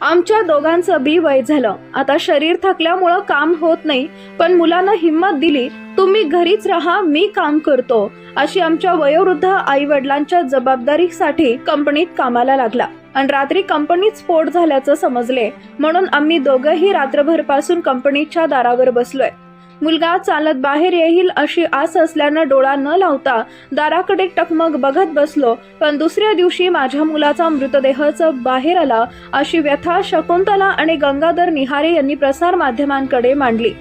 आमच्या दोघांचं बी वय झालं. आता शरीर थकल्यामुळं काम होत नाही पण मुलानं हिंमत दिली तुम्ही घरीच राहा मी काम करतो अशी आमच्या वयोवृद्ध आई वडिलांच्या जबाबदारीसाठी कंपनीत कामाला लागला. आणि रात्री कंपनीत स्फोट झाल्याचं समजले म्हणून आम्ही दोघंही रात्रभरपासून कंपनीच्या दारावर बसलोय. मुलगा चालत बाहेर येईल अशी आस असल्यानं डोळा न लावता दाराकडे टकमक बघत बसलो. पण दुसऱ्या दिवशी माझ्या मुलाचा मृतदेहच बाहेर आला अशी व्यथा शकुंतला आणि गंगाधर निहारे यांनी प्रसार माध्यमांकडे मांडली.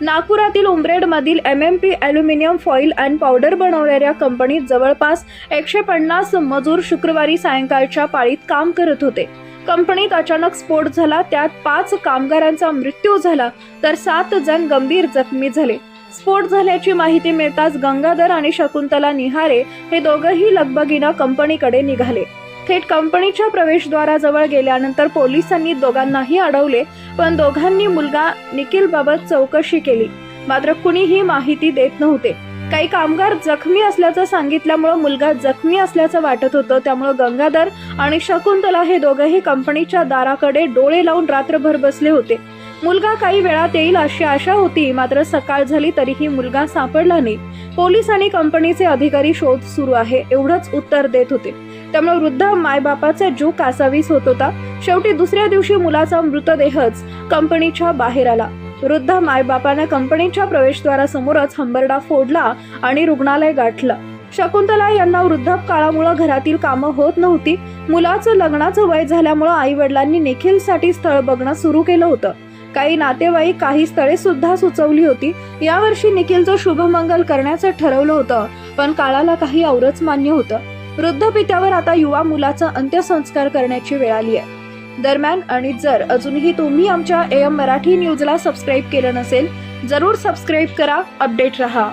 नागपुरातील उमरेडमधील M M P aluminium foil and powder बनवणाऱ्या कंपनीत जवळपास एकशे पन्नास मजूर शुक्रवारी सायंकाळच्या पाळीत काम करत होते. कंपनीत अचानक स्फोट झाला त्यात पाच कामगारांचा मृत्यू झाला तर सात जण गंभीर जखमी झाले. स्फोट झाल्याची माहिती मिळताच गंगाधर आणि शकुंतला निहारे हे दोघंही लगबगीनं कंपनीकडे निघाले. थेट कंपनीच्या प्रवेशद्वाराजवळ गेल्यानंतर पोलिसांनी दोघांनाही अडवले पण दोघांनी मुलगा निखिलबाबत चौकशी केली. मात्र कुणीही माहिती देत नव्हते. काही कामगार जखमी असल्याचं सांगितल्यामुळं मुलगा जखमी असल्याचं वाटत होतं. त्यामुळं गंगाधर आणि शकुंतला हे दोघंही कंपनीच्या दाराकडे डोळे लावून रात्रभर बसले होते. मुलगा काही वेळात येईल अशी आशा होती मात्र सकाळ झाली तरीही मुलगा सापडला नाही. पोलीस आणि कंपनीचे अधिकारी शोध सुरू आहे एवढंच उत्तर देत होते. त्यामुळे वृद्ध मायबापाचा जीव कासावीस होत होता. शेवटी दुसऱ्या दिवशी मुलाचा मृतदेहच कंपनीच्या बाहेर आला. वृद्ध मायबापानं कंपनीच्या प्रवेशद्वारासमोरच हंबरडा फोडला आणि रुग्णालय गाठलं. शकुंतला यांना वृद्धापकाळामुळे घरातील कामं होत नव्हती. मुलाचं लग्नाचं वय झाल्यामुळं आई वडिलांनी निखिलसाठी स्थळ बघणं सुरू केलं होतं. काही नातेवाईक काही स्थळे सुद्धा सुचवली होती. यावर्षी निखिलचं शुभमंगल करण्याचं ठरवलं होतं पण काळाला काही औरच मान्य होतं. वृद्ध पित्यावर आता युवा मुलाचा अंत्यसंस्कार करण्याची वेळ आली आहे दरम्यान आणि जर अजूनही तुम्ही आमच्या एम मराठी न्यूजला सबस्क्राईब केलं नसेल जरूर सबस्क्राईब करा अपडेट रहा.